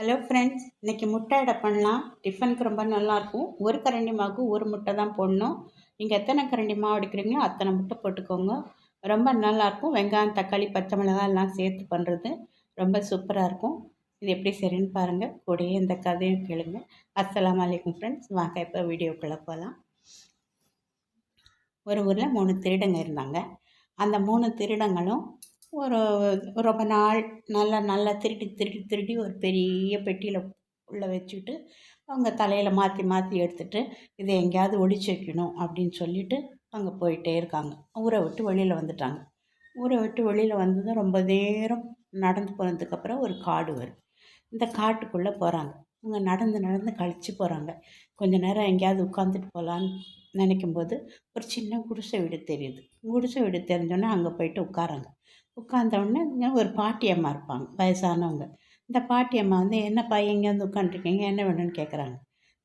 Hello friends இன்றைக்கி முட்டை அடை பண்ணலாம் டிஃபனுக்கு ரொம்ப நல்லாயிருக்கும். ஒரு கரண்டி மாவுக்கு ஒரு முட்டை தான் போடணும். நீங்கள் எத்தனை கரண்டி மாவு எடுக்கிறீங்களோ அத்தனை முட்டை போட்டுக்கோங்க. ரொம்ப நல்லாயிருக்கும். வெங்காயம் தக்காளி பச்சை மிளகாய் எல்லாம் சேர்த்து பண்ணுறது ரொம்ப சூப்பராக இருக்கும். இது எப்படி சரின்னு பாருங்கள் கூடயே இந்த கதையும் கேளுங்க. அஸ்லாம் வலைக்கம் ஃப்ரெண்ட்ஸ் வாங்க இப்போ வீடியோக்குள்ளே போகலாம். ஒரு ஊரில் மூணு திருடங்க இருந்தாங்க. அந்த மூணு திருடங்களும் ஒரு ரொம்ப நாள் நல்லா நல்லா திருடி திருடி திருடி ஒரு பெரிய பெட்டியில் உள்ளே வச்சுக்கிட்டு அவங்க தலையில் மாற்றி மாற்றி எடுத்துகிட்டு இதை எங்கேயாவது ஒழிச்சு வைக்கணும் அப்படின்னு சொல்லிட்டு அங்கே போயிட்டே இருக்காங்க. ஊரை விட்டு வெளியில் வந்துட்டாங்க. ஊரை விட்டு வெளியில் வந்ததும் ரொம்ப நேரம் நடந்து போனதுக்கப்புறம் ஒரு காடு வரும். இந்த காட்டுக்குள்ளே போகிறாங்க அவங்க நடந்து நடந்து கழித்து போகிறாங்க கொஞ்ச நேரம் எங்கேயாவது உட்காந்துட்டு போகலான்னு நினைக்கும்போது ஒரு சின்ன குடிசை வீடு தெரியுது. குடிசை வீடு தெரிஞ்சோன்னே அங்கே போயிட்டு உட்காராங்க. உட்காந்தவுடனே ஒரு பாட்டியம்மா இருப்பாங்க வயசானவங்க. இந்த பாட்டியம்மா வந்து என்னப்பா எங்கே வந்து உட்காந்துருக்கீங்க என்ன வேணும்னு கேட்குறாங்க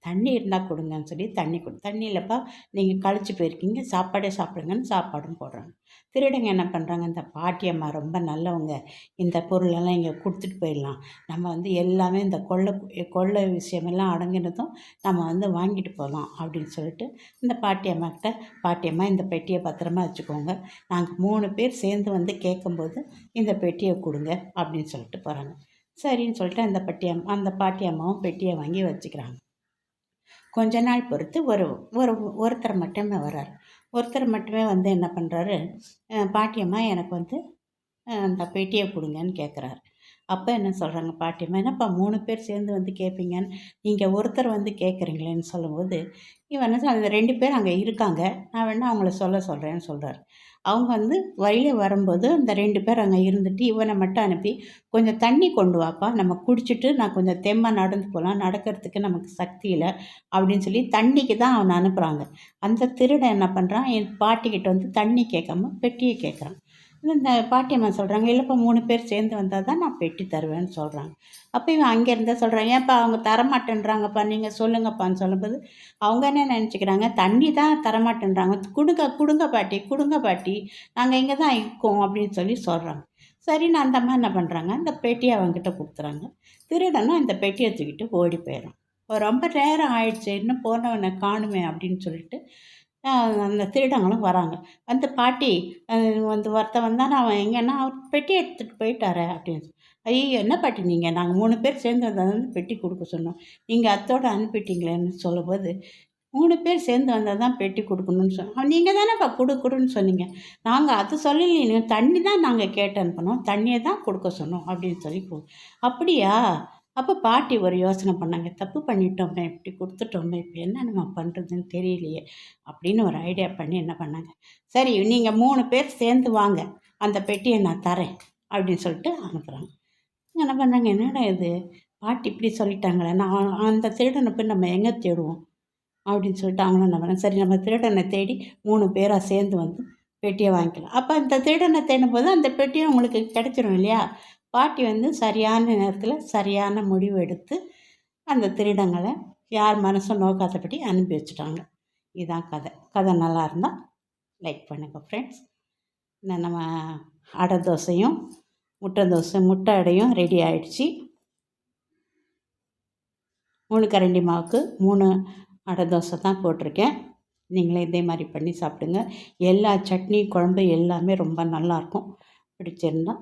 தண்ணி இருந்தால் கொடுங்கன்னு சொல்லி தண்ணி கொடு தண்ணி இல்லைப்பா நீங்கள் கழிச்சு போயிருக்கீங்க சாப்பாடே சாப்பிடுங்கன்னு சாப்பாடும் போடுறாங்க. திருடங்க என்ன பண்ணுறாங்க இந்த பாட்டியம்மா ரொம்ப நல்லவங்க இந்த பொருளெல்லாம் இங்கே கொடுத்துட்டு போயிடலாம். நம்ம வந்து எல்லாமே இந்த கொள்ளை கொள்ளை விஷயமெல்லாம் அடங்கினதும் நம்ம வந்து வாங்கிட்டு போகலாம் அப்படின்னு சொல்லிட்டு இந்த பாட்டியம்மா கிட்ட பாட்டியம்மா இந்த பெட்டியை பத்திரமா வச்சுக்கோங்க. நாங்கள் மூணு பேர் சேர்ந்து வந்து கேட்கும்போது இந்த பெட்டியை கொடுங்க அப்படின்னு சொல்லிட்டு போகிறாங்க சரின்னு சொல்லிட்டு அந்த பட்டியம் அந்த பாட்டி அம்மாவும் பெட்டியை வாங்கி வச்சுக்கிறாங்க. கொஞ்ச நாள் பொறுத்து ஒரு ஒரு ஒருத்தர் மட்டுமே வர்றார். ஒருத்தர் மட்டுமே வந்து என்ன பண்ணுறாரு பாட்டியம்மா எனக்கு வந்து அந்த பெட்டியை கொடுங்கன்னு கேட்குறாரு அப்போ என்ன சொல்கிறாங்க பாட்டியம்மா என்னப்பா மூணு பேர் சேர்ந்து வந்து கேட்பீங்கன்னு நீங்கள் ஒருத்தர் வந்து கேட்குறீங்களேன்னு சொல்லும்போது இவன் அந்த ரெண்டு பேர் அங்கே இருக்காங்க. நான் வேணால் அவங்கள சொல்ல சொல்கிறேன்னு சொல்கிறார் அவங்க வந்து வழியில் வரும்போது அந்த ரெண்டு பேர் அங்கே இருந்துட்டு இவனை மட்டும் அனுப்பி கொஞ்சம் தண்ணி கொண்டு வாப்பா. நம்ம குடிச்சிட்டு நான் கொஞ்சம் தெம்மாக நடந்து போகலாம் நடக்கிறதுக்கு நமக்கு சக்தி இல்லை. அப்படின்னு சொல்லி தண்ணிக்கு தான் அவனை அனுப்புகிறாங்க அந்த திருடன் என்ன பண்ணுறான் என் பாட்டிக்கிட்ட வந்து தண்ணி கேட்காம பெட்டியை கேட்குறான் இந்த பாட்டியம்மா சொல்கிறாங்க இல்லைப்பா மூணு பேர் சேர்ந்து வந்தால் தான் நான் பெட்டி தருவேன்னு சொல்கிறாங்க அப்போ இவன் அங்கே இருந்தால் சொல்கிறாங்க ஏன்ப்பா அவங்க தரமாட்டேன்றாங்கப்பா நீங்கள் சொல்லுங்கப்பான்னு சொல்லும்போது அவங்க என்ன நினச்சிக்கிறாங்க தண்ணி தான் தரமாட்டேன்றாங்க. கொடுங்க கொடுங்க பாட்டி கொடுங்க பாட்டி நாங்கள் இங்கே தான் இருக்கோம் அப்படின்னு சொல்லி சொல்கிறாங்க சரின்னு அந்த அம்மா என்ன பண்ணுறாங்க அந்த பெட்டியை அவங்ககிட்ட கொடுத்துறாங்க. திருடனும் இந்த பெட்டியை தூக்கிட்டு ஓடி போயிடும் ரொம்ப நேரம் ஆயிடுச்சு இன்னும் போனவனை காணுமே அப்படின்னு சொல்லிட்டு அந்த திருடங்களும் வராங்க. வந்து பாட்டி வந்து ஒருத்தன் வந்தால் அவன் எங்கன்னா அவர் பெட்டி எடுத்துகிட்டு போயிட்டாரே அப்படின்னு ஐயோ என்ன பாட்டி நீங்கள் நாங்கள் மூணு பேர் சேர்ந்து வந்தால் பெட்டி கொடுக்க சொன்னோம். நீங்கள் அத்தோடு அனுப்பிட்டீங்களேன்னு சொல்லும்போது மூணு பேர் சேர்ந்து வந்தால் தான் பெட்டி கொடுக்கணும்னு சொன்னோம் நீங்கள் தானேப்பா கொடு சொன்னீங்க. நாங்கள் அது சொல்லலையே தண்ணி தான் நாங்கள் கேட்டு அனுப்பினோம். தண்ணியை தான் கொடுக்க சொன்னோம் அப்படின்னு சொல்லி அப்படியா? அப்போ பாட்டி ஒரு யோசனை பண்ணாங்க. தப்பு பண்ணிட்டோமே இப்படி கொடுத்துட்டோமே இப்போ என்ன நம்ம பண்ணுறதுன்னு தெரியலையே அப்படின்னு ஒரு ஐடியா பண்ணி என்ன பண்ணாங்க. சரி நீங்கள் மூணு பேர் சேர்ந்து வாங்க. அந்த பெட்டியை நான் தரேன் அப்படின்னு சொல்லிட்டு அனுப்புகிறாங்க என்ன பண்ணாங்க? என்னடா இது? பாட்டி இப்படி சொல்லிட்டாங்களே நான் அந்த திருடனை போய் நம்ம எங்கே தேடுவோம்? அப்படின்னு சொல்லிட்டு அவங்களும் என்ன பண்ணாங்க. சரி நம்ம திருடனை தேடி மூணு பேராக சேர்ந்து வந்து பெட்டியை வாங்கிக்கலாம். அப்போ அந்த திருடனை தேடும் போது அந்த பெட்டியை உங்களுக்கு கிடைச்சிரும் இல்லையா? பாட்டி வந்து சரியான நேரத்தில் சரியான முடிவு எடுத்து அந்த திருடங்களை யார் மனசும் நோக்காதபடி அனுப்பி வச்சுட்டாங்க. இதுதான் கதை. கதை நல்லா இருந்தால் லைக் பண்ணுங்கள் ஃப்ரெண்ட்ஸ் இந்த நம்ம அடை தோசையும் முட்டை தோசை முட்டை அடையும் ரெடி ஆகிடுச்சி மூணு கரண்டி மாவுக்கு மூணு அடை தோசை தான் போட்டிருக்கேன். நீங்களே இதே மாதிரி பண்ணி சாப்பிடுங்க. எல்லா சட்னி குழம்பு எல்லாமே ரொம்ப நல்லாயிருக்கும் பிடிச்சிருந்தால்